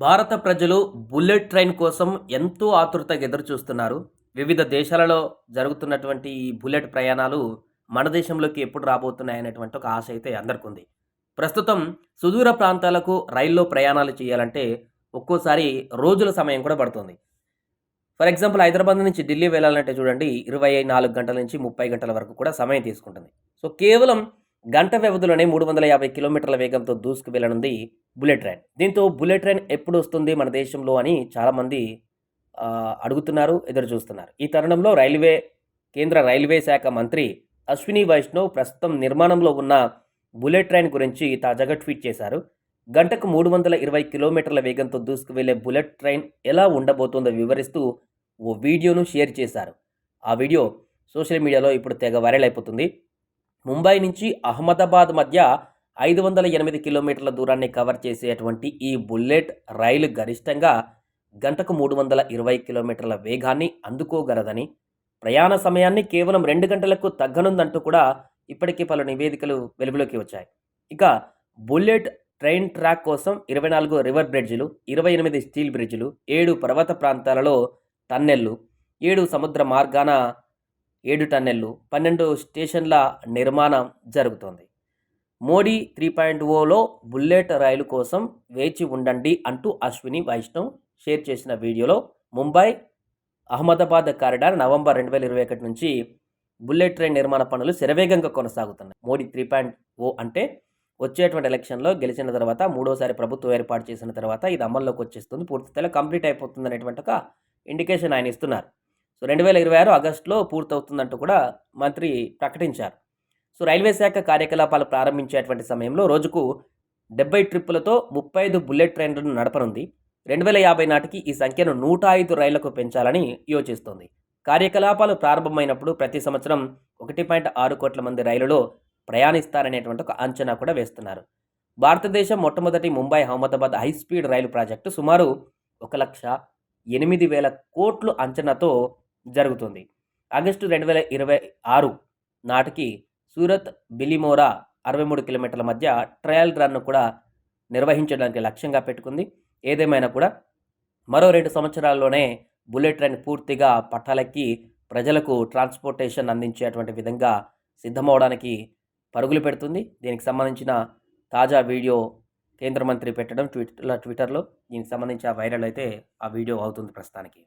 భారత ప్రజలు bullet train కోసం ఎంతో ఆతృతగా ఎదురు చూస్తున్నారు వివిధ దేశాలలో జరుగుతున్నటువంటి ఈ బుల్లెట్ ప్రయాణాలు మన దేశంలోకి ఎప్పుడు రాబోతున్నాయనేటువంటి ఒక ఆశ అయితే అందరికీ ఉంది. ప్రస్తుతం సుదూర ప్రాంతాలకు రైల్లో ప్రయాణాలు చేయాలంటే ఒక్కోసారి రోజుల సమయం కూడా పడుతుంది. ఫర్ ఎగ్జాంపుల్ హైదరాబాద్ నుంచి ఢిల్లీ వెళ్ళాలంటే చూడండి ఇరవై నాలుగు గంటల నుంచి ముప్పై గంటల వరకు కూడా సమయం తీసుకుంటుంది. సో కేవలం గంట వ్యవధిలోనే మూడు వందల యాభై కిలోమీటర్ల వేగంతో దూసుకు వెళ్ళనుంది బుల్లెట్ ట్రైన్. దీంతో బుల్లెట్ ట్రైన్ ఎప్పుడు వస్తుంది మన దేశంలో అని చాలామంది అడుగుతున్నారు ఎదురు చూస్తున్నారు ఈ తరుణంలో రైల్వే కేంద్ర రైల్వే శాఖ మంత్రి అశ్విని వైష్ణవ్ ప్రస్తుతం నిర్మాణంలో ఉన్న బుల్లెట్ ట్రైన్ గురించి తాజాగా ట్వీట్ చేశారు. గంటకు మూడు వందల ఇరవై కిలోమీటర్ల వేగంతో దూసుకు వెళ్ళే బుల్లెట్ ట్రైన్ ఎలా ఉండబోతోందో వివరిస్తూ ఓ వీడియోను షేర్ చేశారు. ఆ వీడియో సోషల్ మీడియాలో ఇప్పుడు తెగ వైరల్ అయిపోతుంది. ముంబై నుంచి అహ్మదాబాద్ మధ్య ఐదు వందల ఎనిమిది కిలోమీటర్ల దూరాన్ని కవర్ చేసేటువంటి ఈ బుల్లెట్ రైలు గరిష్టంగా గంటకు మూడు వందల ఇరవై కిలోమీటర్ల వేగాన్ని అందుకోగలదని ప్రయాణ సమయాన్ని కేవలం రెండు గంటలకు తగ్గనుందంటూ కూడా ఇప్పటికే పలు నివేదికలు వెలుగులోకి వచ్చాయి. ఇక బుల్లెట్ ట్రైన్ ట్రాక్ కోసం ఇరవై నాలుగు రివర్ బ్రిడ్జిలు ఇరవై ఎనిమిది స్టీల్ బ్రిడ్జిలు ఏడు పర్వత ప్రాంతాలలో టన్నెళ్ళు ఏడు సముద్ర మార్గాన ఏడు టన్నెళ్ళు పన్నెండు స్టేషన్ల నిర్మాణం జరుగుతోంది. మోడీ త్రీ పాయింట్ ఓలో బుల్లెట్ రైలు కోసం వేచి ఉండండి అంటూ అశ్విని వైష్ణవ్ షేర్ చేసిన వీడియోలో ముంబై అహ్మదాబాద్ కారిడార్ నవంబర్ రెండు వేల ఇరవై ఒకటి నుంచి బుల్లెట్ ట్రైన్ నిర్మాణ పనులు శరవేగంగా కొనసాగుతున్నాయి. మోడీ త్రీ పాయింట్ ఓ అంటే వచ్చేటువంటి ఎలక్షన్లో గెలిచిన తర్వాత మూడోసారి ప్రభుత్వం ఏర్పాటు చేసిన తర్వాత ఇది అమల్లోకి వచ్చేస్తుంది పూర్తి స్థాయిలో కంప్లీట్ అయిపోతుంది అనేటువంటి ఒక ఇండికేషన్ ఆయన ఇస్తున్నారు. సో రెండు వేల ఇరవై ఆరు ఆగస్టులో పూర్తవుతుందంటూ కూడా మంత్రి ప్రకటించారు. సో రైల్వే శాఖ కార్యకలాపాలు ప్రారంభించేటువంటి సమయంలో రోజుకు డెబ్బై ట్రిప్పులతో ముప్పై ఐదు బుల్లెట్ ట్రైన్లను నడపనుంది. రెండు వేల యాభై నాటికి ఈ సంఖ్యను నూట ఐదు రైళ్ళకు పెంచాలని యోచిస్తోంది. కార్యకలాపాలు ప్రారంభమైనప్పుడు ప్రతి సంవత్సరం ఒకటి పాయింట్ ఆరు కోట్ల మంది రైలులో ప్రయాణిస్తారనేటువంటి ఒక అంచనా కూడా వేస్తున్నారు. భారతదేశం మొట్టమొదటి ముంబై అహ్మదాబాద్ హై స్పీడ్ రైలు ప్రాజెక్టు సుమారు ఒక లక్ష ఎనిమిది వేల కోట్లు అంచనాతో జరుగుతుంది. ఆగస్టు రెండు వేల ఇరవై ఆరు నాటికి సూరత్ బిలిమోరా అరవై మూడు కిలోమీటర్ల మధ్య ట్రయల్ రన్ను కూడా నిర్వహించడానికి లక్ష్యంగా పెట్టుకుంది. ఏదేమైనా కూడా మరో రెండు సంవత్సరాల్లోనే బుల్లెట్ ట్రైన్ పూర్తిగా పట్టాలెక్కి ప్రజలకు ట్రాన్స్పోర్టేషన్ అందించేటువంటి విధంగా సిద్ధమవడానికి పరుగులు పెడుతుంది. దీనికి సంబంధించిన తాజా వీడియో కేంద్ర మంత్రి పెట్టడం ట్విట్టర్ ట్విట్టర్లో. దీనికి సంబంధించి ఆ వైరల్ అయితే ఆ వీడియో అవుతుంది ప్రస్తుతానికి.